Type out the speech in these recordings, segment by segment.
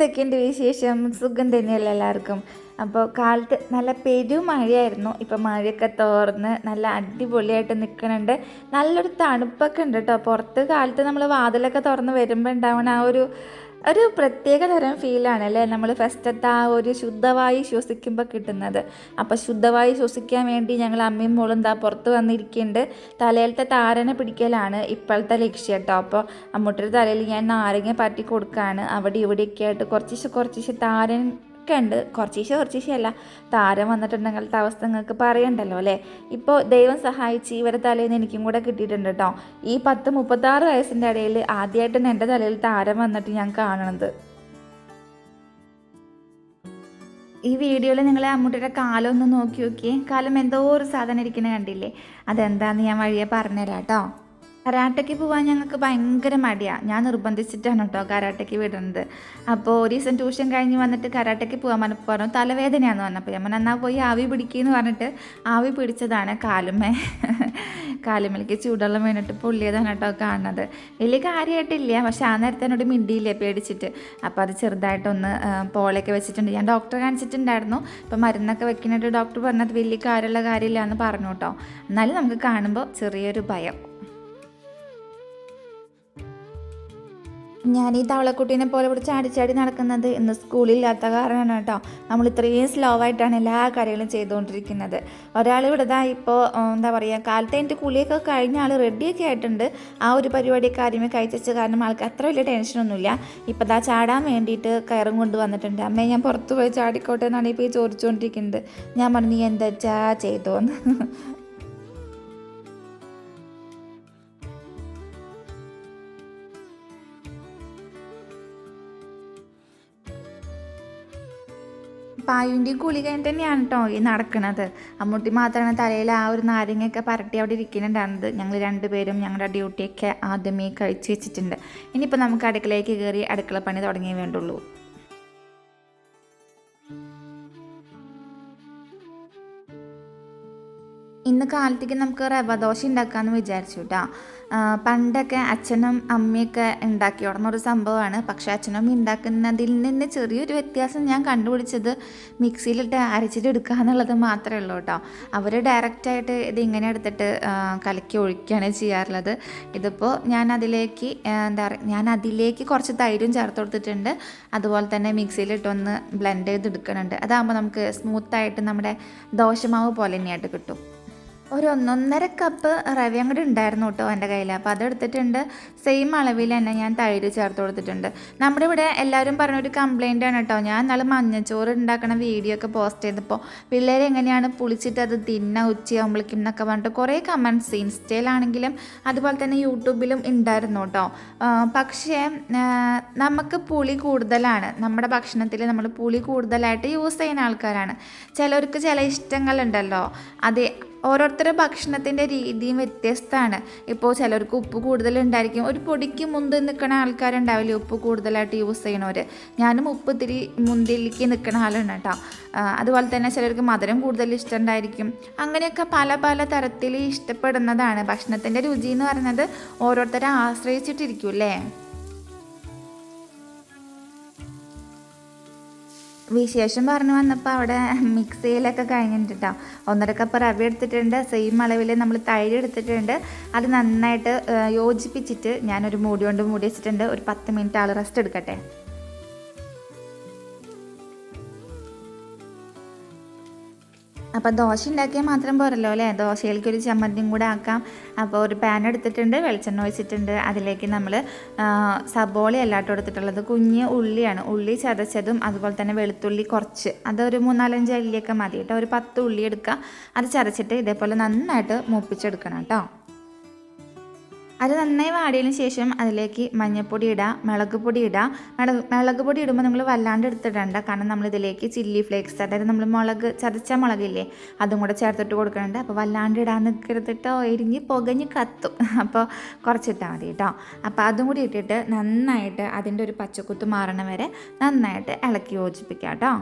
എന്തൊക്കെയുണ്ട് വിശേഷം? സുഖം തന്നെയല്ലേ എല്ലാവർക്കും? അപ്പോൾ കാലത്ത് നല്ല പെരുമഴയായിരുന്നു ഇപ്പം മഴയൊക്കെ തോർന്ന് നല്ല അടിപൊളിയായിട്ട് നിൽക്കുന്നുണ്ട് നല്ലൊരു തണുപ്പൊക്കെ ഉണ്ട് കേട്ടോ പുറത്ത് കാലത്ത് നമ്മൾ വാതിലൊക്കെ തുറന്ന് വരുമ്പോൾ ഉണ്ടാവണ ആ ഒരു ഒരു പ്രത്യേക തരം ഫീലാണ് അല്ലേ? നമ്മൾ ഫസ്റ്റത്തെ ആ ഒരു ശുദ്ധവായു ശ്വസിക്കുമ്പോൾ കിട്ടുന്നത്. അപ്പോൾ ശുദ്ധവായു ശ്വസിക്കാൻ വേണ്ടി ഞങ്ങൾ അമ്മയും മോളും എന്താ പുറത്ത് വന്നിരിക്കുന്നുണ്ട് തലയിലത്തെ താരനെ പിടിക്കലാണ് ഇപ്പോഴത്തെ ലക്ഷ്യം കേട്ടോ. അപ്പോൾ അമ്മൂട്ടിയുടെ തലയിൽ ഞാൻ നാരങ്ങ പാറ്റി കൊടുക്കുകയാണ് അവിടെ ഇവിടെയൊക്കെ ആയിട്ട് കുറച്ച് കുറച്ച് താരൻ ഒക്കെ ഉണ്ട്. കുറച്ചീശ കുറച്ചീശെ അല്ല. താരം വന്നിട്ടുണ്ടെങ്കിലത്തെ അവസ്ഥ നിങ്ങൾക്ക് പറയണ്ടല്ലോ അല്ലേ? ഇപ്പോൾ ദൈവം സഹായിച്ച് ഇവരെ തലയിൽ നിന്ന് എനിക്കും കൂടെ കിട്ടിയിട്ടുണ്ട് കേട്ടോ. ഈ പത്ത് മുപ്പത്താറ് വയസ്സിന്റെ ഇടയിൽ ആദ്യമായിട്ടാണ് എന്റെ തലയിൽ താരം വന്നിട്ട് ഞാൻ കാണണത്. ഈ വീഡിയോയിൽ നിങ്ങളെ അമ്മൂട്ടിയുടെ കാലം ഒന്ന് നോക്കി നോക്കിയേ. കാലം എന്തോ ഒരു സാധനം ഇരിക്കുന്നത് കണ്ടില്ലേ? അതെന്താന്ന് ഞാൻ വഴിയെ പറഞ്ഞുതരാം കേട്ടോ. കരാട്ടയ്ക്ക് പോകാൻ ഞങ്ങൾക്ക് ഭയങ്കര മടിയാണ് ഞാൻ നിർബന്ധിച്ചിട്ടാണ് കേട്ടോ കരാട്ടയ്ക്ക് വിടുന്നത്. അപ്പോൾ ഒരു ദിവസം ട്യൂഷൻ കഴിഞ്ഞ് വന്നിട്ട് കരാട്ടയ്ക്ക് പോകാൻ പറഞ്ഞു പറഞ്ഞു തലവേദനയാണെന്ന് പറഞ്ഞപ്പോൾ ഞാൻ എന്നാൽ പോയി ആവി പിടിക്കുമെന്ന് പറഞ്ഞിട്ട് ആവി പിടിച്ചതാണ് കാലുമേ. കാലുമേലേക്ക് ചൂടുള്ള വീണിട്ട് പൊള്ളിയതാണ് കേട്ടോ കാണുന്നത്. വലിയ കാര്യമായിട്ടില്ല പക്ഷെ ആ നേരത്തെ എന്നോട് മിണ്ടിയില്ലേ പേടിച്ചിട്ട്. അപ്പോൾ അത് ചെറുതായിട്ടൊന്ന് പോളയൊക്കെ വെച്ചിട്ടുണ്ട്. ഞാൻ ഡോക്ടറെ കാണിച്ചിട്ടുണ്ടായിരുന്നു. അപ്പോൾ മരുന്നൊക്കെ വെക്കുന്നിട്ട് ഡോക്ടർ പറഞ്ഞത് വലിയ കാര്യമുള്ള കാര്യമില്ല എന്ന് പറഞ്ഞു കേട്ടോ എന്നാലും നമുക്ക് കാണുമ്പോൾ ചെറിയൊരു ഭയം. ഞാൻ ഈ തവളക്കുട്ടീനെ പോലെ ഇവിടെ ചാടി ചാടി നടക്കുന്നത് ഇന്ന് സ്കൂളില്ലാത്ത കാരണമാണ് കേട്ടോ. നമ്മൾ ഇത്രയും സ്ലോ ആയിട്ടാണ് എല്ലാ കാര്യങ്ങളും ചെയ്തുകൊണ്ടിരിക്കുന്നത്. ഒരാൾ ഇവിടെ ദാ ഇപ്പോൾ എന്താ പറയുക കാലത്തെ എന്റെ കുളിയൊക്കെ കഴിഞ്ഞ ആൾ റെഡിയൊക്കെ ആയിട്ടുണ്ട്. ആ ഒരു പരിപാടിയൊക്കെ ആദ്യമേ കഴിച്ചു കാരണം ആൾക്ക് അത്ര വലിയ ടെൻഷനൊന്നുമില്ല ഇപ്പം ദാ ചാടാൻ വേണ്ടിയിട്ട് കയറും കൊണ്ട് വന്നിട്ടുണ്ട്. അമ്മേ ഞാൻ പുറത്ത് പോയി ചാടിക്കോട്ടെ എന്നാണ് ഇപ്പോൾ ഈ ചോദിച്ചുകൊണ്ടിരിക്കുന്നത്. ഞാൻ പറഞ്ഞു നീ എന്താ ചെയ്തോന്ന്? പായുവിന്റെയും കുളി കഴിഞ്ഞ് തന്നെയാണ് കേട്ടോ ഈ നടക്കുന്നത് അമ്മൂട്ടി മാത്രമാണ് തലയിൽ ആ ഒരു നാരങ്ങയൊക്കെ പരട്ടി അവിടെ ഇരിക്കുന്നുണ്ടായിരുന്നത്. ഞങ്ങൾ രണ്ടുപേരും ഞങ്ങളുടെ ഡ്യൂട്ടിയൊക്കെ ആദ്യമേ കഴിച്ച് വെച്ചിട്ടുണ്ട്. ഇനിയിപ്പോൾ നമുക്ക് അടുക്കളയിലേക്ക് കയറി അടുക്കള പണി തുടങ്ങിയേ വേണ്ടുള്ളൂ. ഇന്ന് കാലത്തേക്ക് നമുക്ക് റവ ദോശ ഉണ്ടാക്കാമെന്ന് വിചാരിച്ചു കേട്ടോ പണ്ടൊക്കെ അച്ഛനും അമ്മയൊക്കെ ഉണ്ടാക്കി ഒരു സംഭവമാണ്. പക്ഷേ അച്ഛനും ഉണ്ടാക്കുന്നതിൽ നിന്ന് ചെറിയൊരു വ്യത്യാസം ഞാൻ കണ്ടുപിടിച്ചത് മിക്സിയിലിട്ട് അരച്ചിട്ട് എടുക്കുക എന്നുള്ളത് മാത്രമേ ഉള്ളൂ കേട്ടോ. അവർ ഡയറക്റ്റായിട്ട് ഇത് ഇങ്ങനെ എടുത്തിട്ട് കലക്കി ഒഴിക്കുകയാണ് ചെയ്യാറുള്ളത്. ഇതിപ്പോൾ ഞാൻ അതിലേക്ക് എന്താ പറയുക ഞാൻ അതിലേക്ക് കുറച്ച് തൈരും ചേർത്ത് കൊടുത്തിട്ടുണ്ട്. അതുപോലെ തന്നെ മിക്സിയിലിട്ടൊന്ന് ബ്ലെൻഡ് ചെയ്ത് എടുക്കുന്നുണ്ട്. അതാകുമ്പോൾ നമുക്ക് സ്മൂത്തായിട്ട് നമ്മുടെ ദോശമാവ് പോലെ തന്നെയായിട്ട് കിട്ടും. ഒരു ഒന്നൊന്നര കപ്പ് റവയും കൂടി ഉണ്ടായിരുന്നു കേട്ടോ എന്റെ കയ്യിൽ അപ്പോൾ അതെടുത്തിട്ടുണ്ട് സെയിം അളവിൽ തന്നെ ഞാൻ തൈര് ചേർത്ത് കൊടുത്തിട്ടുണ്ട്. നമ്മുടെ ഇവിടെ എല്ലാവരും പറഞ്ഞൊരു കംപ്ലൈന്റ് ആണ് കേട്ടോ ഞാൻ നാളെ മഞ്ഞച്ചോറ് ഉണ്ടാക്കണ വീഡിയോ ഒക്കെ പോസ്റ്റ് ചെയ്തപ്പോൾ പിള്ളേരെ എങ്ങനെയാണ് പുളിച്ചിട്ട് അത് തിന്ന ഉച്ചയാകുമ്പോഴേക്കും എന്നൊക്കെ പറഞ്ഞിട്ട് കുറേ കമന്റ്സ് ഇൻസ്റ്റയിലാണെങ്കിലും അതുപോലെ തന്നെ യൂട്യൂബിലും ഉണ്ടായിരുന്നു കേട്ടോ പക്ഷേ നമുക്ക് പുളി കൂടുതലാണ്. നമ്മുടെ ഭക്ഷണത്തിൽ നമ്മൾ പുളി കൂടുതലായിട്ട് യൂസ് ചെയ്യുന്ന ആൾക്കാരാണ്. ചിലർക്ക് ചില ഇഷ്ടങ്ങളുണ്ടല്ലോ. അത് ഓരോരുത്തരുടെ ഭക്ഷണത്തിന്റെ രീതിയും വ്യത്യസ്തമാണ്. ഇപ്പോൾ ചിലർക്ക് ഉപ്പ് കൂടുതലുണ്ടായിരിക്കും. ഒരു പൊടിക്ക് മുന്തി നിൽക്കുന്ന ആൾക്കാരുണ്ടാവില്ലേ ഉപ്പ് കൂടുതലായിട്ട് യൂസ് ചെയ്യണവർ ഞാനും ഉപ്പ് ഇത്തിരി മുന്തിലേക്ക് നിൽക്കുന്ന ആളുണ്ട് കേട്ടോ. അതുപോലെ തന്നെ ചിലർക്ക് മധുരം കൂടുതൽ ഇഷ്ടമുണ്ടായിരിക്കും. അങ്ങനെയൊക്കെ പല പല തരത്തിൽ ഇഷ്ടപ്പെടുന്നതാണ് ഭക്ഷണത്തിന്റെ രുചി എന്ന് പറയുന്നത് ഓരോരുത്തരെ ആശ്രയിച്ചിട്ടിരിക്കും അല്ലേ? വിശേഷം പറഞ്ഞു വന്നപ്പോൾ അവിടെ മിക്സിയിലൊക്കെ കഴിഞ്ഞിട്ടുണ്ട് കേട്ടോ ഒന്നര കപ്പ് റവ എടുത്തിട്ടുണ്ട്. സെയിം അളവിൽ നമ്മൾ തൈര് എടുത്തിട്ടുണ്ട്. അത് നന്നായിട്ട് യോജിപ്പിച്ചിട്ട് ഞാനൊരു മൂടി കൊണ്ട് മൂടി വെച്ചിട്ടുണ്ട്. ഒരു പത്ത് മിനിറ്റ് ആൾ റെസ്റ്റ് എടുക്കട്ടെ? അപ്പോൾ ദോശ ഉണ്ടാക്കിയാൽ മാത്രം പോരല്ലോ അല്ലേ? ദോശയിലേക്ക് ഒരു ചമ്മന്തിയും കൂടെ ആക്കാം. അപ്പോൾ ഒരു പാൻ എടുത്തിട്ടുണ്ട് വെളിച്ചെണ്ണ ഒഴിച്ചിട്ടുണ്ട്. അതിലേക്ക് നമ്മൾ സബോള അല്ലാട്ടോ എടുത്തിട്ടുള്ളത്. കുഞ്ഞ് ഉള്ളിയാണ്. ഉള്ളി ചതച്ചതും അതുപോലെ തന്നെ വെളുത്തുള്ളി കുറച്ച്. അതൊരു മൂന്നാലഞ്ച് അല്ലിയൊക്കെ മതി കേട്ടോ. ഒരു പത്ത് ഉള്ളി എടുക്കുക അത് ചതച്ചിട്ട് ഇതേപോലെ നന്നായിട്ട് മൂപ്പിച്ചെടുക്കണം കേട്ടോ. അത് നന്നായി വാടിയതിന് ശേഷം അതിലേക്ക് മഞ്ഞൾപ്പൊടി ഇടാം മുളക് പൊടി ഇടാം. മുളക് മുളക് പൊടി ഇടുമ്പോൾ നമ്മൾ വല്ലാണ്ട് എടുത്തിടണ്ട. കാരണം നമ്മൾ ഇതിലേക്ക് ചില്ലി ഫ്ലേക്സ് അതായത് നമ്മൾ മുളക് ചതച്ച മുളകില്ലേ അതും കൂടെ ചേർത്തിട്ട് കൊടുക്കുന്നുണ്ട് അപ്പോൾ വല്ലാണ്ട് ഇടാൻ നിൽക്കരുതിട്ടോ എരിഞ്ഞ് പുകഞ്ഞ് കത്തും. അപ്പോൾ കുറച്ചിട്ടാൽ മതി കേട്ടോ അപ്പോൾ അതും കൂടി ഇട്ടിട്ട് നന്നായിട്ട് അതിന്റെ ഒരു പച്ചക്കുത്ത് മാറണ വരെ നന്നായിട്ട് ഇളക്കി യോജിപ്പിക്കാം കേട്ടോ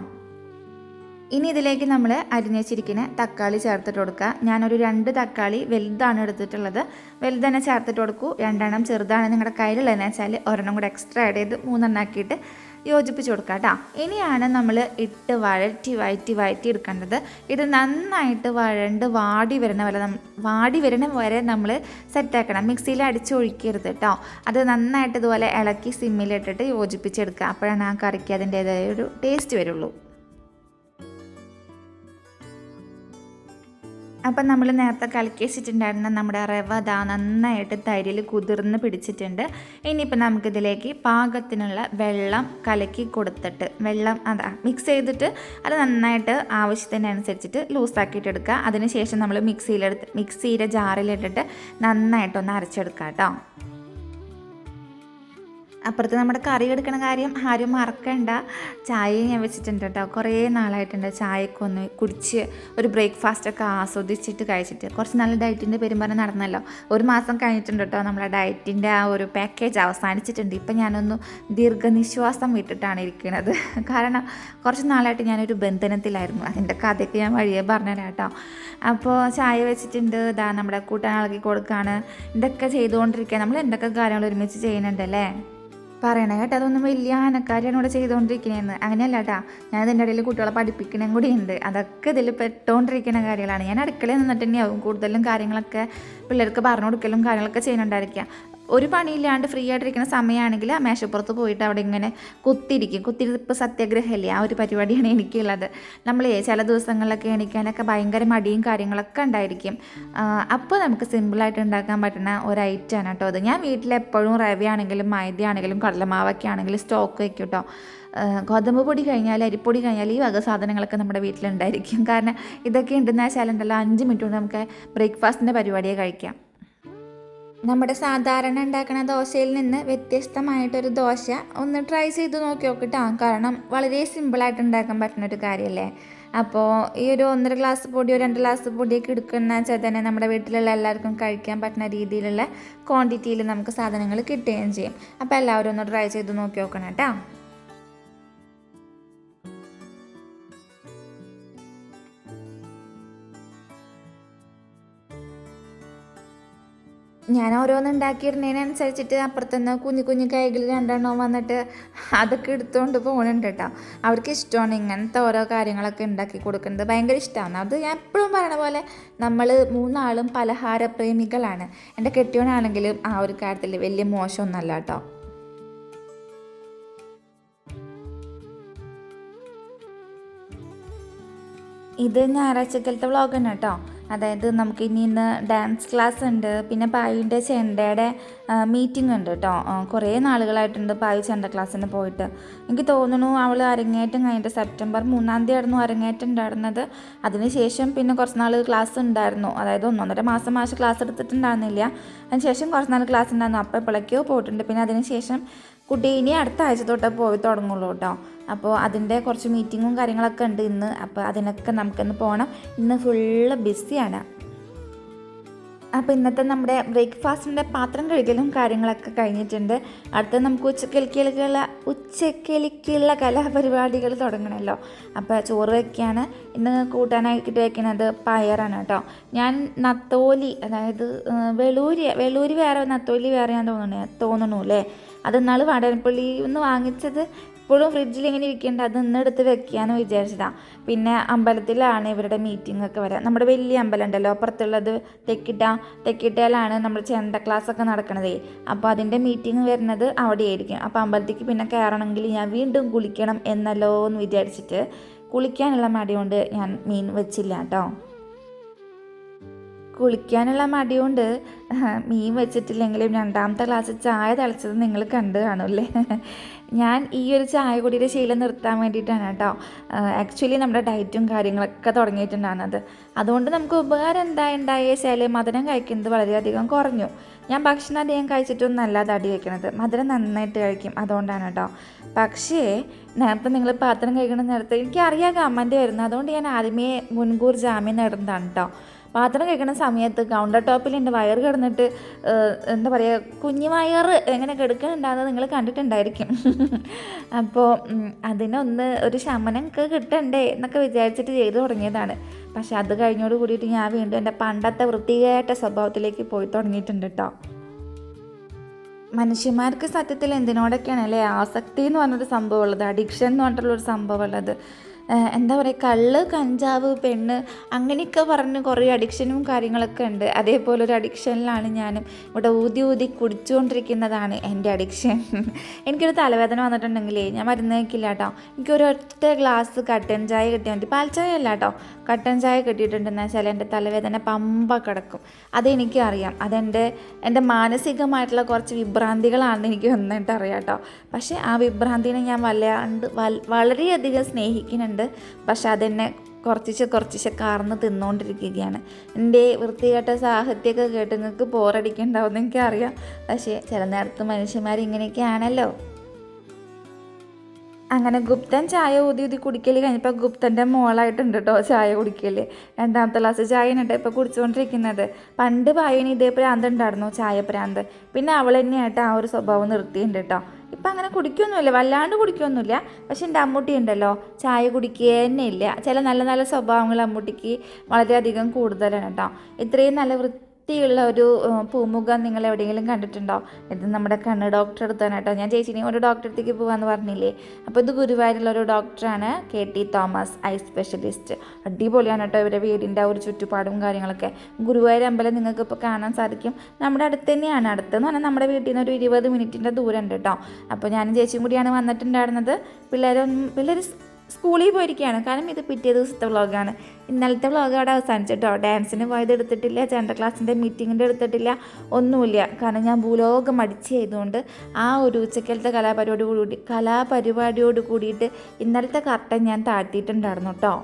ഇനി ഇതിലേക്ക് നമ്മൾ അരിഞ്ഞിച്ചിരിക്കുന്ന തക്കാളി ചേർത്തിട്ട് കൊടുക്കുക ഞാനൊരു രണ്ട് തക്കാളി വലുതാണ് എടുത്തിട്ടുള്ളത്. വലുത് തന്നെ ചേർത്തിട്ട് കൊടുക്കൂ. രണ്ടെണ്ണം ചെറുതാണ് നിങ്ങളുടെ കയ്യിലുള്ളതെന്ന് വെച്ചാൽ ഒരെണ്ണം കൂടെ എക്സ്ട്രാ ആഡ് ചെയ്ത് മൂന്നെണ്ണം ആക്കിയിട്ട് യോജിപ്പിച്ച് കൊടുക്കുക കേട്ടോ ഇനിയാണ് നമ്മൾ ഇട്ട് വഴറ്റി വഴറ്റി വഴറ്റി എടുക്കേണ്ടത്. ഇത് നന്നായിട്ട് വഴണ്ട് വാടി വരുന്ന വരെ വാടി വരുന്ന വരെ നമ്മൾ സെറ്റാക്കണം മിക്സിയിൽ അടിച്ചൊഴിക്കരുത് കേട്ടോ അത് നന്നായിട്ട് ഇതുപോലെ ഇളക്കി സിമ്മിലിട്ടിട്ട് യോജിപ്പിച്ചെടുക്കുക അപ്പോഴാണ് ആ കറിക്ക് അതിന്റേതായ ഒരു ടേസ്റ്റ് വരുള്ളൂ. അപ്പം നമ്മൾ നേരത്തെ കലക്കി വെച്ചിട്ടുണ്ടായിരുന്ന നമ്മുടെ റവ ദാ നന്നായിട്ട് തരിൽ കുതിർന്ന് പിടിച്ചിട്ടുണ്ട്. ഇനിയിപ്പോൾ നമുക്കിതിലേക്ക് പാകത്തിനുള്ള വെള്ളം കലക്കി കൊടുത്തിട്ട് വെള്ളം അതാ മിക്സ് ചെയ്തിട്ട് അത് നന്നായിട്ട് ആവശ്യത്തിനനുസരിച്ചിട്ട് ലൂസാക്കിയിട്ട് എടുക്കുക അതിനുശേഷം നമ്മൾ മിക്സിയിലെടുത്ത് മിക്സിയുടെ ജാറിലിട്ടിട്ട് നന്നായിട്ടൊന്ന് അരച്ചെടുക്കുക കേട്ടോ. അപ്പുറത്ത് നമ്മുടെ കറി എടുക്കണ കാര്യം ആരും മറക്കണ്ട. ചായ ഞാൻ വെച്ചിട്ടുണ്ട് കേട്ടോ. കുറേ നാളായിട്ടുണ്ട് ചായയൊക്കെ ഒന്ന് കുടിച്ച് ഒരു ബ്രേക്ക്ഫാസ്റ്റ് ഒക്കെ ആസ്വദിച്ചിട്ട് കഴിച്ചിട്ട്. കുറച്ച് നല്ല ഡയറ്റിന്റെ പേരും നടന്നല്ലോ. ഒരു മാസം കഴിഞ്ഞിട്ടുണ്ട് കേട്ടോ നമ്മുടെ ഡയറ്റിന്റെ ആ ഒരു പാക്കേജ് അവസാനിച്ചിട്ടുണ്ട്. ഇപ്പം ഞാനൊന്ന് ദീർഘനിശ്വാസം വിട്ടിട്ടാണ് ഇരിക്കുന്നത് കാരണം കുറച്ച് നാളായിട്ട് ഞാനൊരു ബന്ധനത്തിലായിരുന്നു. അതിന്റെ കഥയൊക്കെ ഞാൻ വഴിയെ പറഞ്ഞുതരാം കേട്ടോ. അപ്പോൾ ചായ വെച്ചിട്ടുണ്ട്. ഇതാ നമ്മുടെ കൂട്ടാൻ ഇളക്കി കൊടുക്കുകയാണ് ഇതൊക്കെ ചെയ്തുകൊണ്ടിരിക്കുക. നമ്മൾ എന്തൊക്കെ കാര്യങ്ങൾ ഒരുമിച്ച് ചെയ്യുന്നുണ്ടല്ലേ പറയണേ കേട്ടോ അതൊന്നും വലിയ ആനക്കാരിയാണ് ഇവിടെ ചെയ്തുകൊണ്ടിരിക്കണേന്ന്. അങ്ങനെയല്ല കേട്ടാ ഞാൻ ഇതിന്റെ ഇടയിൽ കുട്ടികളെ പഠിപ്പിക്കണം കൂടി ഉണ്ട്. അതൊക്കെ ഇതിൽ പെട്ടുകൊണ്ടിരിക്കുന്ന കാര്യങ്ങളാണ്. ഞാൻ അടുക്കളയിൽ നിന്നിട്ട് തന്നെയാവും കൂടുതലും കാര്യങ്ങളൊക്കെ പിള്ളേർക്ക് പറഞ്ഞു കൊടുക്കലും കാര്യങ്ങളൊക്കെ ചെയ്യുന്നുണ്ടായിരിക്കുക. ഒരു പണിയില്ലാണ്ട് ഫ്രീ ആയിട്ടിരിക്കുന്ന സമയമാണെങ്കിൽ ആ മേശപ്പുറത്ത് പോയിട്ട് അവിടെ ഇങ്ങനെ കുത്തിരിക്കും കുത്തിരിപ്പ് സത്യാഗ്രഹമല്ലേ ആ ഒരു പരിപാടിയാണ് എനിക്കുള്ളത്. നമ്മൾ ചില ദിവസങ്ങളിലൊക്കെ എണീക്കാനൊക്കെ ഭയങ്കര മടിയും കാര്യങ്ങളൊക്കെ ഉണ്ടായിരിക്കും. അപ്പോൾ നമുക്ക് സിമ്പിളായിട്ട് ഉണ്ടാക്കാൻ പറ്റുന്ന ഒരു ഐറ്റമാണ് കേട്ടോ അത്. ഞാൻ വീട്ടിലെപ്പോഴും റവയാണെങ്കിലും മൈദയാണെങ്കിലും കടലമാവൊക്കെ ആണെങ്കിലും സ്റ്റോക്ക് വയ്ക്കും കേട്ടോ ഗോതമ്പ് പൊടി കഴിഞ്ഞാൽ അരിപ്പൊടി കഴിഞ്ഞാൽ ഈ വക സാധനങ്ങളൊക്കെ നമ്മുടെ വീട്ടിലുണ്ടായിരിക്കും. കാരണം ഇതൊക്കെ ഉണ്ടെന്ന് വെച്ചാലുണ്ടല്ലോ അഞ്ച് മിനിറ്റ് കൊണ്ട് നമുക്ക് ബ്രേക്ക്ഫാസ്റ്റിന്റെ പരിപാടിയെ കഴിക്കാം. നമ്മുടെ സാധാരണ ഉണ്ടാക്കുന്ന ദോശയിൽ നിന്ന് വ്യത്യസ്തമായിട്ടൊരു ദോശ ഒന്ന് ട്രൈ ചെയ്ത് നോക്കി നോക്കിട്ടോ കാരണം വളരെ സിമ്പിളായിട്ട് ഉണ്ടാക്കാൻ പറ്റുന്ന ഒരു കാര്യമല്ലേ അപ്പോൾ ഈ ഒരു ഒന്നര ഗ്ലാസ് പൊടിയോ രണ്ട് ഗ്ലാസ് പൊടിയൊക്കെ എടുക്കുന്ന വെച്ചാൽ തന്നെ നമ്മുടെ വീട്ടിലുള്ള എല്ലാവർക്കും കഴിക്കാൻ പറ്റുന്ന രീതിയിലുള്ള ക്വാണ്ടിറ്റിയിൽ നമുക്ക് സാധനങ്ങൾ കിട്ടുകയും ചെയ്യും. അപ്പോൾ എല്ലാവരും ഒന്ന് ട്രൈ ചെയ്ത് നോക്കി നോക്കണം കേട്ടോ. ഞാൻ ഓരോന്ന് ഉണ്ടാക്കിയിരുന്നതിനനുസരിച്ചിട്ട് അപ്പുറത്തുനിന്ന് കുഞ്ഞു കുഞ്ഞു കൈകൾ രണ്ടെണ്ണം വന്നിട്ട് അതൊക്കെ എടുത്തുകൊണ്ട് പോകുന്നുണ്ട് കേട്ടോ. അവർക്ക് ഇഷ്ടമാണ് ഇങ്ങനത്തെ ഓരോ കാര്യങ്ങളൊക്കെ ഉണ്ടാക്കി കൊടുക്കുന്നത്. ഭയങ്കര ഇഷ്ടമാണ് അത് ഞാൻ എപ്പോഴും പറയണ പോലെ നമ്മൾ മൂന്നാളും പലഹാര പ്രേമികളാണ്. എന്റെ കെട്ടിയോനാണെങ്കിലും ആ ഒരു കാര്യത്തിൽ വലിയ മോശമൊന്നുമല്ല കേട്ടോ. ഇത് ഞായറാഴ്ചക്കലത്തെ വ്ളോഗാണ് കേട്ടോ. അതായത് നമുക്ക് ഇനി ഇന്ന് ഡാൻസ് ക്ലാസ് ഉണ്ട്. പിന്നെ പായുന്റെ ചെണ്ടയുടെ മീറ്റിംഗ് ഉണ്ട് കേട്ടോ കുറേ നാളുകളായിട്ടുണ്ട് പായു ചെണ്ട ക്ലാസ്സിന് പോയിട്ട്. എനിക്ക് തോന്നുന്നു അവൾ അരങ്ങേറ്റം കഴിഞ്ഞിട്ട് സെപ്റ്റംബർ മൂന്നാം തീയതി ആയിരുന്നു അരങ്ങേറ്റം ഉണ്ടായിരുന്നത്. അതിനുശേഷം പിന്നെ കുറച്ച് നാൾ ക്ലാസ് ഉണ്ടായിരുന്നു. അതായത് ഒന്നൊന്നര മാസം മാസം ക്ലാസ് എടുത്തിട്ടുണ്ടായിരുന്നില്ല. അതിനുശേഷം കുറച്ച് നാൾ ക്ലാസ് ഉണ്ടായിരുന്നു. അപ്പോൾ ഇപ്പോഴേക്കോ പോയിട്ടുണ്ട്. പിന്നെ അതിനുശേഷം കുട്ടി ഇനി അടുത്ത ആഴ്ച തൊട്ടേ പോയി തുടങ്ങുള്ളൂ കേട്ടോ. അപ്പോൾ അതിന്റെ കുറച്ച് മീറ്റിങ്ങും കാര്യങ്ങളൊക്കെ ഉണ്ട് ഇന്ന്. അപ്പോൾ അതിനൊക്കെ നമുക്കിന്ന് പോകണം ഇന്ന് ഫുള്ള് ബിസിയാണ് അപ്പോൾ ഇന്നത്തെ നമ്മുടെ ബ്രേക്ക്ഫാസ്റ്റിന്റെ പാത്രം കഴുകലും കാര്യങ്ങളൊക്കെ കഴിഞ്ഞിട്ടുണ്ട്. അടുത്ത നമുക്ക് ഉച്ചക്കലിക്കുള്ള ഉച്ചക്കലിക്കുള്ള കലാപരിപാടികൾ തുടങ്ങണമല്ലോ അപ്പോൾ ചോറ് വയ്ക്കുകയാണ് ഇന്ന് കൂട്ടാനായിട്ട് വയ്ക്കുന്നത് പയറാണ് കേട്ടോ. ഞാൻ നത്തോലി അതായത് വെളൂരി വെളൂരി വേറെ നത്തോലി വേറെ ഞാൻ തോന്നണേ തോന്നണു അല്ലേ? അത് ഇന്നാൾ വടനപ്പള്ളി നിന്ന് വാങ്ങിച്ചത് ഇപ്പോഴും ഫ്രിഡ്ജിൽ ഇങ്ങനെ ഇരിക്കേണ്ട. അത് ഇന്നെടുത്ത് വെക്കുകയെന്ന് വിചാരിച്ചതാണ് പിന്നെ അമ്പലത്തിലാണ് ഇവരുടെ മീറ്റിംഗ് ഒക്കെ വരാം. നമ്മുടെ വലിയ അമ്പലം ഉണ്ടല്ലോ അപ്പുറത്തുള്ളത് തെക്കിട്ട തെക്കിട്ടയിലാണ് നമ്മൾ ചെന്ത ക്ലാസ് ഒക്കെ നടക്കണതേ. അപ്പോൾ അതിന്റെ മീറ്റിംഗ് വരുന്നത് അവിടെയായിരിക്കും. അപ്പോൾ അമ്പലത്തേക്ക് പിന്നെ കയറണമെങ്കിൽ ഞാൻ വീണ്ടും കുളിക്കണം എന്നല്ലോ എന്ന് വിചാരിച്ചിട്ട് കുളിക്കാനുള്ള മടി കൊണ്ട് ഞാൻ മീൻ വെച്ചില്ല കേട്ടോ. കുളിക്കാനുള്ള മടി കൊണ്ട് മീൻ വെച്ചിട്ടില്ലെങ്കിലും രണ്ടാമത്തെ ഗ്ലാസ് ചായ തിളച്ചത് നിങ്ങൾ കണ്ടു കാണുമല്ലേ? ഞാൻ ഈ ഒരു ചായ കുടിയുടെ ശീലം നിർത്താൻ വേണ്ടിയിട്ടാണ് കേട്ടോ. ആക്ച്വലി നമ്മുടെ ഡയറ്റും കാര്യങ്ങളൊക്കെ തുടങ്ങിയിട്ടുണ്ടാണത് അതുകൊണ്ട് നമുക്ക് ഉപകാരം എന്താ ഉണ്ടായി വെച്ചാൽ മധുരം കഴിക്കുന്നത് വളരെയധികം കുറഞ്ഞു. ഞാൻ ഭക്ഷണം അധികം കഴിച്ചിട്ടൊന്നല്ല തടി വയ്ക്കണത്. മധുരം നന്നായിട്ട് കഴിക്കും അതുകൊണ്ടാണ് കേട്ടോ. പക്ഷേ നേരത്തെ നിങ്ങൾ പാത്രം കഴിക്കുന്ന നേരത്തെ എനിക്കറിയാം കമന്റ് വരുന്നത്. അതുകൊണ്ട് ഞാൻ ആദ്യമേ മുൻകൂർ ജാമ്യം നേടുന്നതാണ് കേട്ടോ. പാത്രം കേൾക്കുന്ന സമയത്ത് കൗണ്ടർ ടോപ്പിൽ എന്റെ വയർ കിടന്നിട്ട് എന്താ പറയുക കുഞ്ഞു വയർ എങ്ങനെ കിടക്കുന്നുണ്ടാകുന്നത് നിങ്ങൾ കണ്ടിട്ടുണ്ടായിരിക്കും. അപ്പോൾ അതിനൊന്ന് ഒരു ശമനം കിട്ടണ്ടേ എന്നൊക്കെ വിചാരിച്ചിട്ട് ചെയ്തു തുടങ്ങിയതാണ്. പക്ഷെ അത് കഴിഞ്ഞോട് കൂടിയിട്ട് ഞാൻ വീണ്ടും എന്റെ പണ്ടത്തെ വൃത്തികേട്ട സ്വഭാവത്തിലേക്ക് പോയി തുടങ്ങിയിട്ടുണ്ട് കേട്ടോ മനുഷ്യന്മാർക്ക് സത്യത്തിൽ എന്തിനോടൊക്കെയാണ് അല്ലേ? ആസക്തി എന്ന് പറഞ്ഞൊരു സംഭവം ഉള്ളത് അഡിക്ഷൻ എന്ന് പറഞ്ഞിട്ടുള്ളൊരു സംഭവം ഉള്ളത്. എന്താ പറയുക കള്ള് കഞ്ചാവ് പെണ്ണ് അങ്ങനെയൊക്കെ പറഞ്ഞ് കുറേ അഡിക്ഷനും കാര്യങ്ങളൊക്കെ ഉണ്ട്. അതേപോലെ ഒരു അഡിക്ഷനിലാണ് ഞാനും ഇവിടെ ഊതി ഊതി കുടിച്ചുകൊണ്ടിരിക്കുന്നതാണ് എന്റെ അഡിക്ഷൻ. എനിക്കൊരു തലവേദന വന്നിട്ടുണ്ടെങ്കിലേ ഞാൻ മരുന്ന് കഴിക്കില്ല കേട്ടോ. എനിക്കൊരു ഒറ്റ ഗ്ലാസ് കട്ടൻ ചായ കിട്ടിയാൽ മതി. പാൽ ചായ അല്ല കേട്ടോ. കട്ടൻ ചായ കിട്ടിയിട്ടുണ്ടെന്ന് വെച്ചാൽ എന്റെ തലവേദന പമ്പ കിടക്കും. അതെനിക്ക് അറിയാം അതെന്റെ എന്റെ മാനസികമായിട്ടുള്ള കുറച്ച് വിഭ്രാന്തികളാണെന്ന് എനിക്ക് നന്നായിട്ട് അറിയാം കേട്ടോ. പക്ഷേ ആ വിഭ്രാന്തിനെ ഞാൻ വല്ലാണ്ട് വളരെയധികം സ്നേഹിക്കുന്നുണ്ട്. പക്ഷെ അതെന്നെ കുറച്ചിച്ച് കുറച്ചിച്ച് കാർന്ന് തിന്നുകൊണ്ടിരിക്കുകയാണ് എന്റെ വൃത്തികെട്ട സാഹിത്യമൊക്കെ കേട്ട് നിങ്ങൾക്ക് ബോറടിക്കുന്നുണ്ടാവുമെന്ന് എനിക്കറിയാം. പക്ഷേ ചില നേരത്ത് മനുഷ്യന്മാർ ഇങ്ങനെയൊക്കെയാണല്ലോ. അങ്ങനെ ഗുപ്തൻ ചായ ഊതി ഊതി കുടിക്കൽ കഴിഞ്ഞപ്പോൾ ഗുപ്തന്റെ മോളായിട്ടുണ്ട് കേട്ടോ ചായ കുടിക്കൽ രണ്ടാമത്തെ ക്ലാസ് ചായ ഉണ്ട് ഇപ്പോൾ കുടിച്ചുകൊണ്ടിരിക്കുന്നത് പണ്ട് പായന് ഇതേ പ്രാന്ത് ഉണ്ടായിരുന്നു ചായ പ്രാന്ത് പിന്നെ അവൾ തന്നെയായിട്ട് ആ ഒരു സ്വഭാവം നിർത്തിയിട്ടുണ്ട് കേട്ടോ ഇപ്പം അങ്ങനെ കുടിക്കൊന്നുമില്ല വല്ലാണ്ട് കുടിക്കൊന്നുമില്ല. പക്ഷെ എന്റെ അമ്മൂട്ടി ഉണ്ടല്ലോ ചായ കുടിക്കുക തന്നെ ഇല്ല ചില നല്ല നല്ല സ്വഭാവങ്ങൾ അമ്മൂട്ടിക്ക് വളരെയധികം കൂടുതലാണ് കേട്ടോ. ഇത്രയും നല്ല വൃത്തിയുള്ള ഒരു പൂമുഖം നിങ്ങൾ എവിടെയെങ്കിലും കണ്ടിട്ടുണ്ടോ? ഇത് നമ്മുടെ കണ്ണ് ഡോക്ടർ അടുത്താണ് ഞാൻ ചേച്ചിനെയും ഒരു ഡോക്ടറെ അടുത്തേക്ക് പോകാമെന്ന് പറഞ്ഞില്ലേ? അപ്പോൾ ഇത് ഗുരുവായൂരുള്ള ഒരു ഡോക്ടറാണ് K T Thomas eye specialist അടിപൊളിയാണ് കേട്ടോ ഇവരുടെ വീടിന്റെ ഒരു ചുറ്റുപാടും കാര്യങ്ങളൊക്കെ. ഗുരുവായൂർ അമ്പലം നിങ്ങൾക്ക് ഇപ്പോൾ കാണാൻ സാധിക്കും. നമ്മുടെ അടുത്ത് തന്നെയാണ്. അടുത്തെന്ന് പറഞ്ഞാൽ നമ്മുടെ വീട്ടിൽ നിന്ന് ഒരു ഇരുപത് മിനിറ്റിന്റെ ദൂരം ഉണ്ട് കേട്ടോ. അപ്പോൾ ഞാനും ചേച്ചിയും കൂടിയാണ് വന്നിട്ടുണ്ടായിരുന്നത്. പിള്ളേരൊന്നും പിള്ളേർ സ്കൂളിൽ പോയിരിക്കുകയാണ്. കാരണം ഇത് പിറ്റേ ദിവസത്തെ വ്ളോഗാണ്. ഇന്നലത്തെ വ്ളോഗ് അവിടെ അവസാനിച്ചിട്ടോ? ഡാൻസിന് പോയത് എടുത്തിട്ടില്ല ചെണ്ട ക്ലാസ്സിന്റെ മീറ്റിങ്ങിന്റെ എടുത്തിട്ടില്ല ഒന്നുമില്ല. കാരണം ഞാൻ ഭൂലോകം അടിച്ച് ചെയ്തുകൊണ്ട് ആ ഒരു ഉച്ചക്കലത്തെ കലാപരിപാടി കൂടി കലാപരിപാടിയോട് കൂടിയിട്ട് ഇന്നലത്തെ കർട്ടൻ ഞാൻ താഴ്ത്തിയിട്ടുണ്ടായിരുന്നു കേട്ടോ.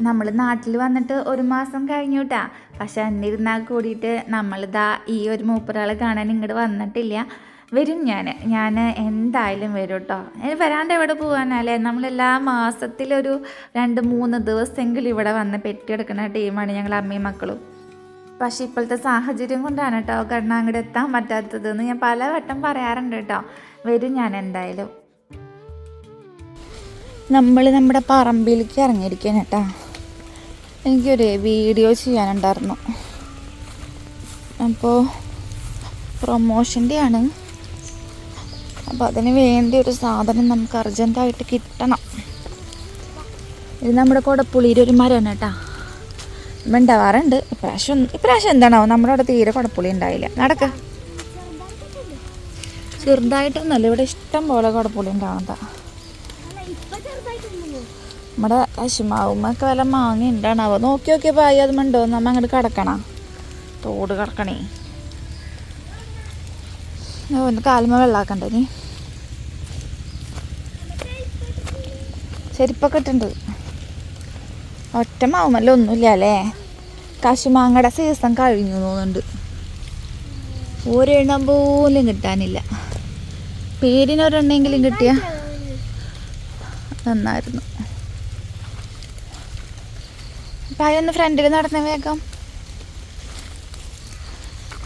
നമ്മൾ നാട്ടിൽ വന്നിട്ട് ഒരു മാസം കഴിഞ്ഞു കേട്ടാ പക്ഷെ എന്നിരുന്നാൽ കൂടിയിട്ട് നമ്മളിതാ ഈ ഒരു മൂപ്പരാളെ കാണാൻ ഇങ്ങോട്ട് വന്നിട്ടില്ല. വരും ഞാൻ ഞാൻ എന്തായാലും വരും കേട്ടോ വരാണ്ട് എവിടെ പോകാനല്ലേ നമ്മളെല്ലാ മാസത്തിലൊരു രണ്ട് മൂന്ന് ദിവസമെങ്കിലും ഇവിടെ വന്ന് പെറ്റിയെടുക്കുന്ന ടീമാണ് ഞങ്ങൾ അമ്മയും മക്കളും. പക്ഷെ ഇപ്പോഴത്തെ സാഹചര്യം കൊണ്ടാണ് കേട്ടോ കാരണം അങ്ങോട്ട് എത്താൻ പറ്റാത്തതെന്ന് ഞാൻ പല വട്ടം പറയാറുണ്ട് കേട്ടോ വരും ഞാൻ എന്തായാലും. നമ്മൾ നമ്മുടെ പറമ്പിലേക്ക് ഇറങ്ങിയിരിക്കാൻ കേട്ടാ എനിക്കൊരു വീഡിയോ ചെയ്യാനുണ്ടായിരുന്നു. അപ്പോൾ പ്രൊമോഷന്റെ ആണ് അപ്പോൾ അതിന് വേണ്ടി ഒരു സാധനം നമുക്ക് അർജന്റായിട്ട് കിട്ടണം. ഇത് നമ്മുടെ കുടപ്പുളിയുടെ ഒരു മരമാണ് കേട്ടാ. ഉണ്ടാവാറുണ്ട്. ഇപ്രാവശ്യം ഇപ്രാവശ്യം എന്താണാവും? നമ്മുടെ അവിടെ തീരെ കുടപ്പുളി ഉണ്ടായില്ല. നടക്ക. ചെറുതായിട്ടൊന്നുമല്ല ഇവിടെ ഇഷ്ടം പോലെ കുടപ്പുളി ഉണ്ടാവുന്നതാ നമ്മുടെ കശുമാവുമ്മൊക്കെ വല്ല മാങ്ങ ഉണ്ടാണാവോ? നോക്കി നോക്കിയപ്പോൾ ആയി അത് മണ്ടോ? നമ്മ അങ്ങോട്ട് കിടക്കണ. തോട് കിടക്കണേ. ഓ വെള്ളാക്കണ്ട കാലുമ വെള്ളാക്കണ്ടേ നീ? ചെരുപ്പൊക്കെ ഇട്ടുണ്ട് ഒറ്റ മാവുമല്ല ഒന്നുമില്ല അല്ലേ? കശുമാങ്ങയുടെ സീസൺ കഴിഞ്ഞു തോന്നുന്നുണ്ട്. ഒരെണ്ണം പോലും കിട്ടാനില്ല. പേരിനൊരെണ്ണെങ്കിലും കിട്ടിയ നന്നായിരുന്നു. പായൊന്ന് ഫ്രണ്ടിൽ നടന്ന വേഗം.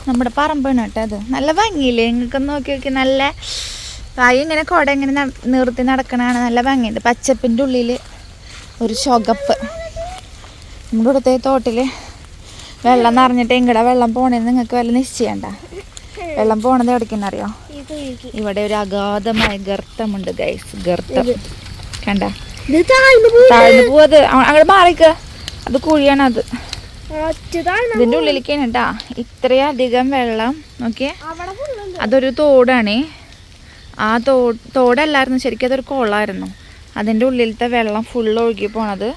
നമ്മുടെ പറമ്പാണ് കേട്ടോ അത്. നല്ല ഭംഗിയില്ലേ? നിങ്ങൾക്ക് നോക്കി നോക്കി. നല്ല കായി ഇങ്ങനെ കുട ഇങ്ങനെ നിർത്തി നടക്കണതാണ്. നല്ല ഭംഗിയുണ്ട്. പച്ചപ്പിന്റെ ഉള്ളിൽ ഒരു ചുകപ്പ് നമ്മുടെ ഇവിടുത്തെ തോട്ടിൽ വെള്ളം നിറഞ്ഞിട്ട് ഇങ്ങടെ വെള്ളം പോണേന്ന് നിങ്ങൾക്ക് വല്ല നിശ്ചയണ്ട. വെള്ളം പോണത് എവിടേക്കെന്നറിയോ? ഇവിടെ ഒരു അഗാധമായ ഗർത്തമുണ്ട് ഗൈസ് ഗർത്തം. കണ്ട? താഴ്ന്നു പോവത് അങ്ങോട്ട് മാറിക്ക അത്. കുഴിയാണ് അത് ഇതിന്റെ ഉള്ളിലേക്കാണ് കേട്ടാ ഇത്രയധികം വെള്ളം. നോക്കിയേ അതൊരു തോടാണ്. ആ തോ തോടല്ലായിരുന്നു. ശരിക്കും അതൊരു കുളമായിരുന്നു അതിന്റെ ഉള്ളിലത്തെ വെള്ളം ഫുൾ ഒഴുകി പോണത്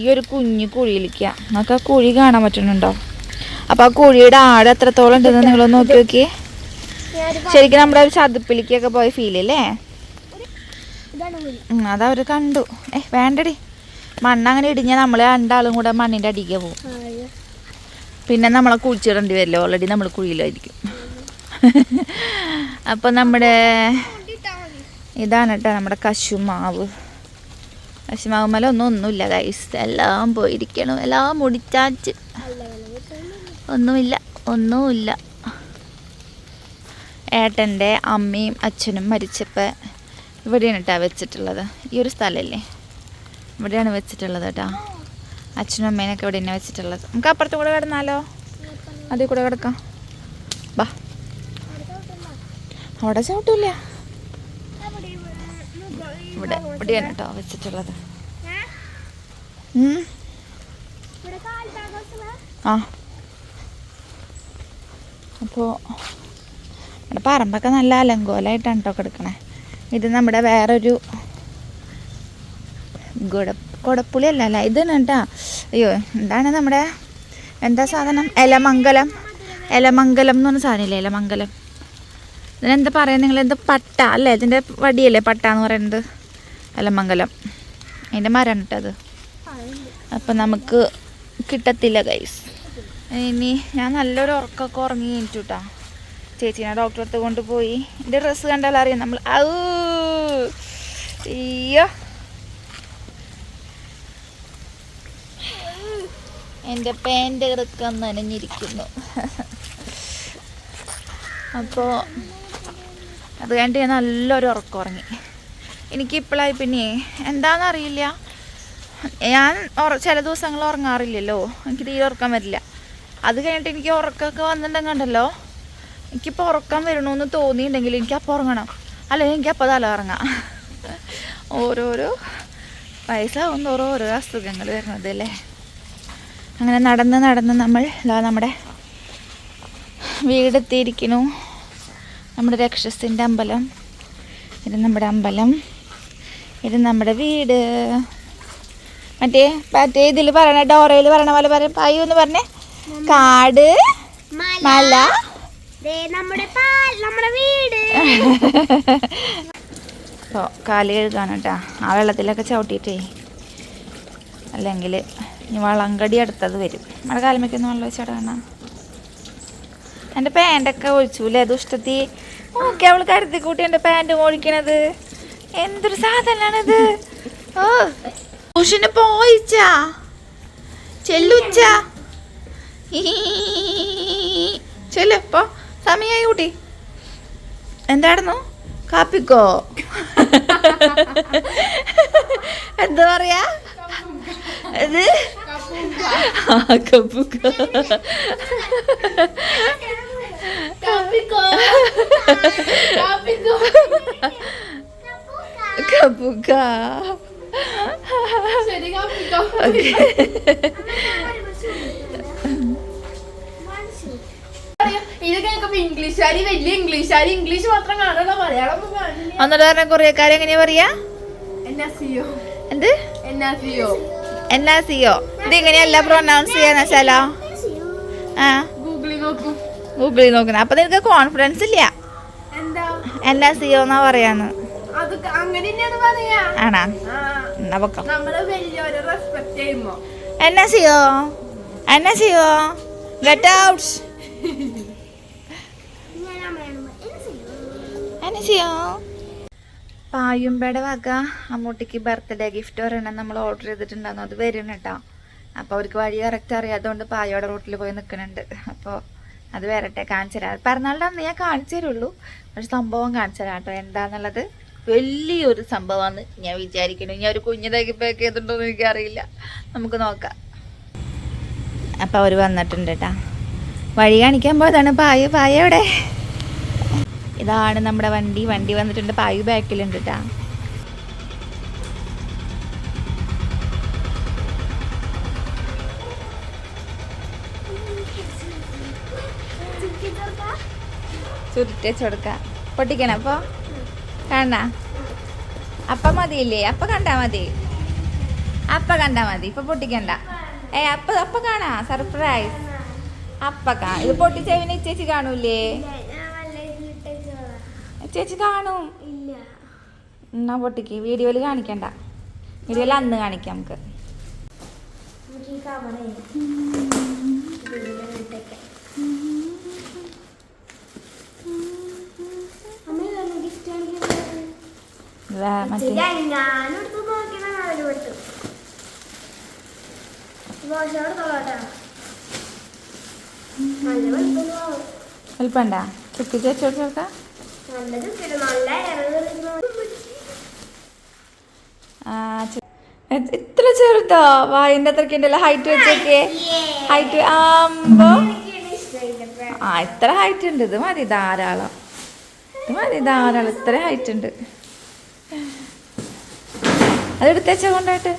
ഈ ഒരു കുഞ്ഞു കുഴിയിലേക്ക്. നമുക്ക് ആ കുഴി കാണാൻ പറ്റുന്നുണ്ടോ? അപ്പോൾ ആ കുഴിയുടെ ആഴം എത്രത്തോളം ഉണ്ടെന്ന് നിങ്ങളൊന്ന് നോക്കി നോക്കിയേ. ശരിക്കും നമ്മുടെ ഒരു ചതുപ്പിലേക്കൊക്കെ പോയ ഫീൽ അല്ലേ? അതവർ കണ്ടു. ഏ വേണ്ടടി. മണ്ണ് അങ്ങനെ ഇടിഞ്ഞാൽ നമ്മൾ രണ്ടാളും കൂടെ മണ്ണിന്റെ അടിക്ക് പോകും. പിന്നെ നമ്മളെ കുഴിച്ചിടേണ്ടി വരില്ല. ഓൾറെഡി നമ്മൾ കുഴിയിലായിരിക്കും. അപ്പോൾ നമ്മുടെ. ഇതാണ് കേട്ടോ നമ്മുടെ കശുമാവ്. കശുമാവ് മല ഒന്നും ഒന്നുമില്ല ഗൈസ് എല്ലാം പോയിരിക്കണം. എല്ലാം മുടിച്ചാച്ച്. ഒന്നുമില്ല ഒന്നുമില്ല. ഏട്ടന്റെ അമ്മയും അച്ഛനും മരിച്ചപ്പോൾ ഇവിടെയാണ് കേട്ടോ വെച്ചിട്ടുള്ളത്. ഈ ഒരു സ്ഥലമല്ലേ ഇവിടെയാണ് വെച്ചിട്ടുള്ളത് കേട്ടോ. അച്ഛനും അമ്മേനൊക്കെ ഇവിടെ തന്നെ വെച്ചിട്ടുള്ളത്. നമുക്ക് അപ്പുറത്ത് കൂടെ കിടന്നാലോ? അതിൽ കൂടെ കിടക്കാം. ബാ. അവിടെ ചവിട്ടില്ല ഇവിടെ ഇവിടെ ഇവിടെയാണ് കേട്ടോ വെച്ചിട്ടുള്ളത്. ആ. അപ്പോൾ നമ്മുടെ പറമ്പൊക്കെ നല്ല അലങ്കോലായിട്ടാണ് കേട്ടോ കിടക്കണേ. ഇത് നമ്മുടെ വേറൊരു ഗുട കൊടപ്പുളി അല്ല അല്ല ഇതാണ് കേട്ടാ അയ്യോ എന്താണ് നമ്മുടെ എന്താ സാധനം? എലമംഗലം. എലമംഗലം എന്ന് പറഞ്ഞ സാധനമില്ലേ? എലമംഗലം. ഇതിനെന്താ പറയുക നിങ്ങൾ എന്താ പട്ട അല്ലേ? ഇതിന്റെ വടിയല്ലേ പട്ട എന്ന് പറയുന്നത്? എലമംഗലം. അതിന്റെ മരം കേട്ടോ അത് അപ്പം നമുക്ക് കിട്ടത്തില്ല ഗൈസ് ഇനി ഞാൻ നല്ലൊരു ഉറക്കമൊക്കെ ഉറങ്ങി കഴിഞ്ഞിട്ടാ കേട്ടോ ചേച്ചീനെ ഡോക്ടറെ അടുത്ത് കൊണ്ടുപോയി. എന്റെ ഡ്രസ്സ് കണ്ടാൽ അറിയാം നമ്മൾ. അയ്യോ! എന്റെ പാന്റ് ഇറക്കം നനഞ്ഞിരിക്കുന്നു. അപ്പോൾ അത് കണ്ട് ഞാൻ നല്ലൊരു ഉറക്കം ഉറങ്ങി. എനിക്കിപ്പോഴായി പിന്നെ എന്താണെന്നറിയില്ല ഞാൻ ചില ദിവസങ്ങൾ ഉറങ്ങാറില്ലല്ലോ. എനിക്ക് തീരെ ഉറക്കം വരില്ല അത് കഴിഞ്ഞിട്ട് എനിക്ക് ഉറക്കമൊക്കെ വന്നിട്ടുണ്ടെങ്കിൽ ഉണ്ടല്ലോ എനിക്കിപ്പോൾ ഉറക്കം വരണമെന്ന് തോന്നിയിട്ടുണ്ടെങ്കിൽ എനിക്ക് അപ്പോൾ ഉറങ്ങണം. അല്ലെങ്കിൽ എനിക്ക് അപ്പോൾ തല ഉറങ്ങാം ഓരോരോ വയസ്സാവും ഓരോരോ ഓരോ അസുഖങ്ങൾ വരുന്നത് അല്ലേ? അങ്ങനെ നടന്ന് നടന്ന് നമ്മൾ ഇതാ നമ്മുടെ വീടെത്തിയിരിക്കുന്നു. നമ്മുടെ രക്ഷസിന്റെ അമ്പലം. ഇത് നമ്മുടെ അമ്പലം. ഇത് നമ്മുടെ വീട്. മറ്റേ മറ്റേ ഇതിൽ പറയണ ഡോറയിൽ പറയണ പോലെ പറയും പായു എന്ന് പറഞ്ഞേ? കാട് മല. നമ്മുടെ നമ്മുടെ വീട്. അപ്പോൾ കാൽ കഴുകാണ് കേട്ടോ. ആ വെള്ളത്തിലൊക്കെ ചവിട്ടിയിട്ടേ. അല്ലെങ്കിൽ ഇനി വളങ്കടി അടുത്തത് വരും. നമ്മുടെ കാലുമൊക്കെ വെള്ളം വെച്ചാൽ കാണാം. എന്റെ പാന്റൊക്കെ ഒഴിച്ചൂലേ? ഇഷ്ടത്തി. ഓക്കെ അവൾ കരുതി കൂട്ടി എന്റെ പാന്റ് ഒഴിക്കണത് എന്തൊരു സാധനമാണിത് ഓ ട്യൂഷന് പോയിച്ചാ? ചെല്ലുച്ച ചെല്ലപ്പോ സമയമായി കൂട്ടി. എന്തായിരുന്നു? കാപ്പിക്കോ? എന്താ പറയാ? ഇത് ആ, കപ്പുക്ക കപ്പുക്ക ഇംഗ്ലീഷുകാരി വലിയ ഇംഗ്ലീഷുകാരി ഇംഗ്ലീഷ് മാത്രം കാണുള്ള മലയാളം ഒന്നുകൂടെ പറഞ്ഞ കൊറിയക്കാരെ എങ്ങനെയാ പറയാ എന്ത് എന്നാ സിയോ. എന്നാ സിയോ? ഇത് ഇങ്ങനെയല്ല പ്രൊനൗൺസ് ചെയ്യാന്ന് വെച്ചാലോ? ആ. ഗൂഗിളിൽ നോക്കൂ. ഗൂഗിളിൽ നോക്കുന്നത് അപ്പൊ നിനക്ക് കോൺഫിഡൻസ് ഇല്ല. എന്നാ സിയോ എന്നാ പറയാന്ന്? ആണാ? എന്നാ സിയോ? എന്നാ സിയോ? ഗെറ്റ് ഔട്ട് എന്നാ സിയോ? പായുമ്പയുടെ വക അമ്മൂട്ടിക്ക് ബർത്ത്ഡേ ഗിഫ്റ്റ് ഒരെണ്ണം നമ്മൾ ഓർഡർ ചെയ്തിട്ടുണ്ടായിരുന്നു. അത് വരും കേട്ടോ അപ്പോൾ അവർക്ക് വഴി കറക്റ്റ് അറിയാത്തതുകൊണ്ട് പായോടെ റൂട്ടിൽ പോയി നിൽക്കുന്നുണ്ട് അപ്പോൾ അത് വരട്ടെ കാണിച്ചു തരാം. അന്ന് ഞാൻ കാണിച്ചു തരുള്ളൂ. പക്ഷെ സംഭവം കാണിച്ചു തരാം കേട്ടോ എന്താന്നുള്ളത് വലിയൊരു സംഭവമാണ് ഞാൻ വിചാരിക്കുന്നു ഞാൻ ഒരു കുഞ്ഞിതാക്കി പാക്ക് ചെയ്തിട്ടുണ്ടോ എന്ന് എനിക്കറിയില്ല. നമുക്ക് നോക്കാം. അപ്പോൾ അവർ വന്നിട്ടുണ്ട് കേട്ടോ വഴി കാണിക്കാൻ പോയതാണ്. പായ പായ എവിടെ? ഇതാണ് നമ്മുടെ വണ്ടി. വണ്ടി വന്നിട്ടുണ്ട്. പായു ബാക്കിലുണ്ട് കേട്ടാ ചുരുട്ടിച്ച് കൊടുക്കാം പൊട്ടിക്കണം അപ്പോൾ കാണാ അപ്പ മതിയില്ലേ? അപ്പ കണ്ടാ മതി. അപ്പ കണ്ടാ മതി. ഇപ്പൊ പൊട്ടിക്കണ്ട. ഏ അപ്പ അപ്പ കാണാ. സർപ്രൈസ് അപ്പ കാ ഇത് പൊട്ടിച്ചവിനെ ചേച്ചി കാണൂലേ. ചേച്ചി കാണും എന്നാ പൊട്ടിക്ക്. വീഡിയോയിൽ കാണിക്കണ്ട. വീഡിയോയിൽ അന്ന് കാണിക്കാം നമുക്ക്. മറ്റേ ഞാനെടുത്ത് അവർ ചുക്കി ചേച്ചി കൊടുക്കാം ഇത്ര ചെറുതോ? വായിന്റെ അത്രയ്ക്ക് ഉണ്ടല്ലോ. ഹൈറ്റ് വെച്ചൊക്കെ. ഹൈറ്റ് ആകുമ്പോ ആ ഇത്ര ഹൈറ്റ് ഉണ്ട്. ഇത് മതി ധാരാളം. ഇത് മതി ധാരാളം. ഇത്ര ഹൈറ്റ് ഉണ്ട്. അതെടുത്തേച്ച കൊണ്ടായിട്ട്.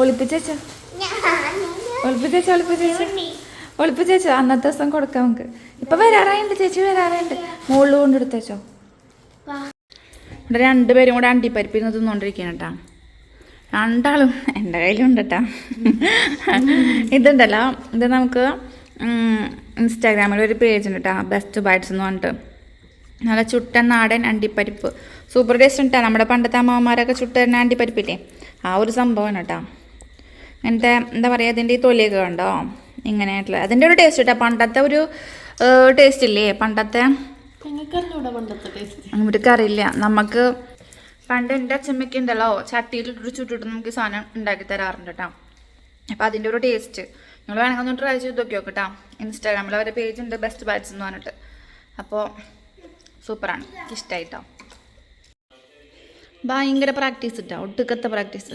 ഒളിപ്പിച്ചേച്ചോ ഒളിപ്പിച്ചേച്ചോ ഒളിപ്പിച്ചേച്ചോ ഒളിപ്പിച്ചേച്ചോ അന്നത്തെ ദിവസം കൊടുക്കാം നമുക്ക്. ഇപ്പൊ വരാറായുണ്ട് ചേച്ചി വരാറായുണ്ട്. മുകളിൽ കൊണ്ട് എടുത്തേച്ചോ ഇവിടെ രണ്ടുപേരും കൂടെ അണ്ടിപ്പരിപ്പിന്ന് തിന്നുകൊണ്ടിരിക്കുകയാണ് കേട്ടോ. രണ്ടാളും എന്റെ കയ്യിലുണ്ട് കേട്ടോ. ഇതുണ്ടല്ലോ ഇത് നമുക്ക് ഇൻസ്റ്റാഗ്രാമിൽ ഒരു പേജ് ഉണ്ട് കേട്ടോ ബെസ്റ്റ് ബൈറ്റ്സ് എന്ന് പറഞ്ഞിട്ട്. നല്ല ചുട്ടൻ നാടൻ അണ്ടിപ്പരിപ്പ്. സൂപ്പർ ടേസ്റ്റ് ഉണ്ടാ നമ്മുടെ പണ്ടത്തെ അമ്മമാരൊക്കെ ചുട്ട തന്നെ അണ്ടിപ്പരിപ്പില്ലേ? ആ ഒരു സംഭവമാണ് കേട്ടോ. അങ്ങനത്തെ എന്താ പറയുക അതിന്റെ ഈ തൊലിയൊക്കെ ഉണ്ടോ ഇങ്ങനെയായിട്ടുള്ള അതിന്റെ ഒരു ടേസ്റ്റ് കേട്ടോ. പണ്ടത്തെ ഒരു ടേസ്റ്റ് ഇല്ലേ? പണ്ടത്തെ നമുക്ക് അറിയില്ല നമുക്ക് പണ്ട് എന്റെ അച്ഛമ്മയ്ക്ക് ഉണ്ടല്ലോ ചട്ടിയിലിട്ട് ചുട്ടിട്ട് നമുക്ക് സാധനം ഉണ്ടാക്കി തരാറുണ്ട് കേട്ടോ അപ്പോൾ അതിന്റെ ഒരു ടേസ്റ്റ് നിങ്ങൾ വേണമെങ്കിൽ ഒന്ന് ട്രൈ ചെയ്ത് നോക്കി നോക്കട്ടോ ഇൻസ്റ്റാഗ്രാമിൽ അവരുടെ പേജ് ഉണ്ട് ബെസ്റ്റ് ബാറ്റ്സ് എന്ന് പറഞ്ഞിട്ട്. അപ്പോൾ സൂപ്പറാണ്. ഇഷ്ടമായിട്ടോ ഭയങ്കര പ്രാക്ടീസ് ഇട്ടോ ഒട്ടുക്കത്തെ പ്രാക്ടീസ്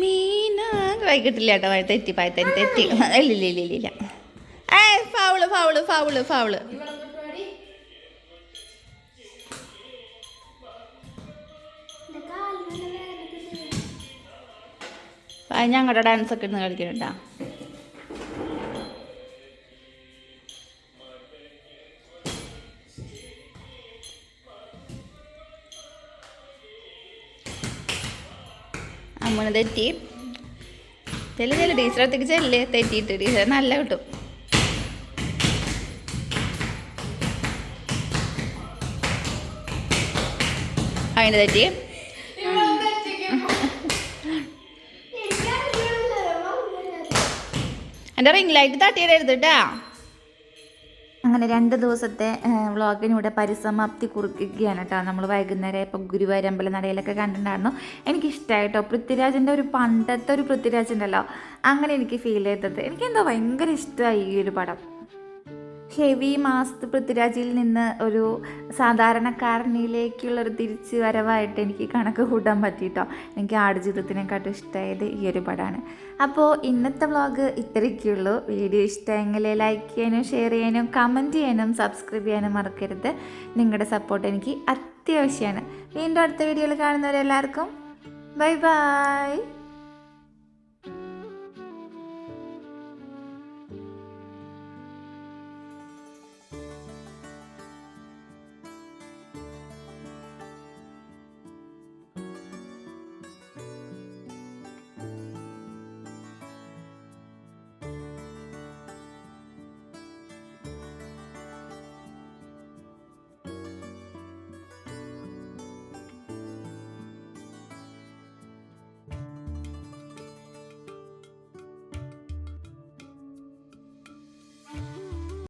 മീന. വൈകിട്ടില്ല കേട്ടോ തെറ്റി പായ തെറ്റി. ഇല്ല ഇല്ല ഇല്ല ഇല്ല. ഫൗൾ ഫൗൾ ഫൗൾ ഫൗൾ ഞങ്ങളുടെ ഡാൻസ് ഒക്കെ ഇന്ന് കളിക്കുന്നുണ്ടാ അമ്മണ് തെറ്റി. ചെല്ലു ചെല്ലു ടീച്ചറത്തേക്ക് ചെല്ലേ തെറ്റിയിട്ട് ടീച്ചർ നല്ല കിട്ടും. അതിന് തെറ്റി എന്റെ റിംഗ് ലൈറ്റ് തട്ടിയിടരുത് കേട്ടാ അങ്ങനെ രണ്ട് ദിവസത്തെ വ്ളോഗിനിവിടെ പരിസമാപ്തി കുറിക്കുകയാണ് കേട്ടോ നമ്മൾ വൈകുന്നേരം ഇപ്പോൾ ഗുരുവായൂർ അമ്പലനടയിലൊക്കെ കണ്ടിട്ടുണ്ടായിരുന്നു. എനിക്കിഷ്ടമായി കേട്ടോ പൃഥ്വിരാജിന്റെ ഒരു പണ്ടത്തെ ഒരു പൃഥ്വിരാജ് അങ്ങനെ എനിക്ക് ഫീൽ ചെയ്തത്. എനിക്കെന്തോ ഭയങ്കര ഇഷ്ടമായി ഈ ഒരു പടം. ഹെവി മാസ് പൃഥ്വിരാജിൽ നിന്ന് ഒരു സാധാരണക്കാരനിലേക്കുള്ളൊരു തിരിച്ച് വരവായിട്ട് എനിക്ക് കണക്ക് കൂട്ടാൻ പറ്റിയിട്ടോ. എനിക്ക് ആടുജീവിതത്തിനെക്കാട്ടും ഇഷ്ടമായത് ഈ ഒരു പടമാണ്. അപ്പോൾ ഇന്നത്തെ വ്ളോഗ് ഇത്രയൊക്കെയുള്ളൂ വീഡിയോ ഇഷ്ടമെങ്കിൽ ലൈക്ക് ചെയ്യാനും ഷെയർ ചെയ്യാനും കമന്റ് ചെയ്യാനും സബ്സ്ക്രൈബ് ചെയ്യാനും മറക്കരുത്. നിങ്ങളുടെ സപ്പോർട്ട് എനിക്ക് അത്യാവശ്യമാണ്. വീണ്ടും അടുത്ത വീഡിയോയിൽ കാണുന്നവരെല്ലാവർക്കും ബൈ ബൈ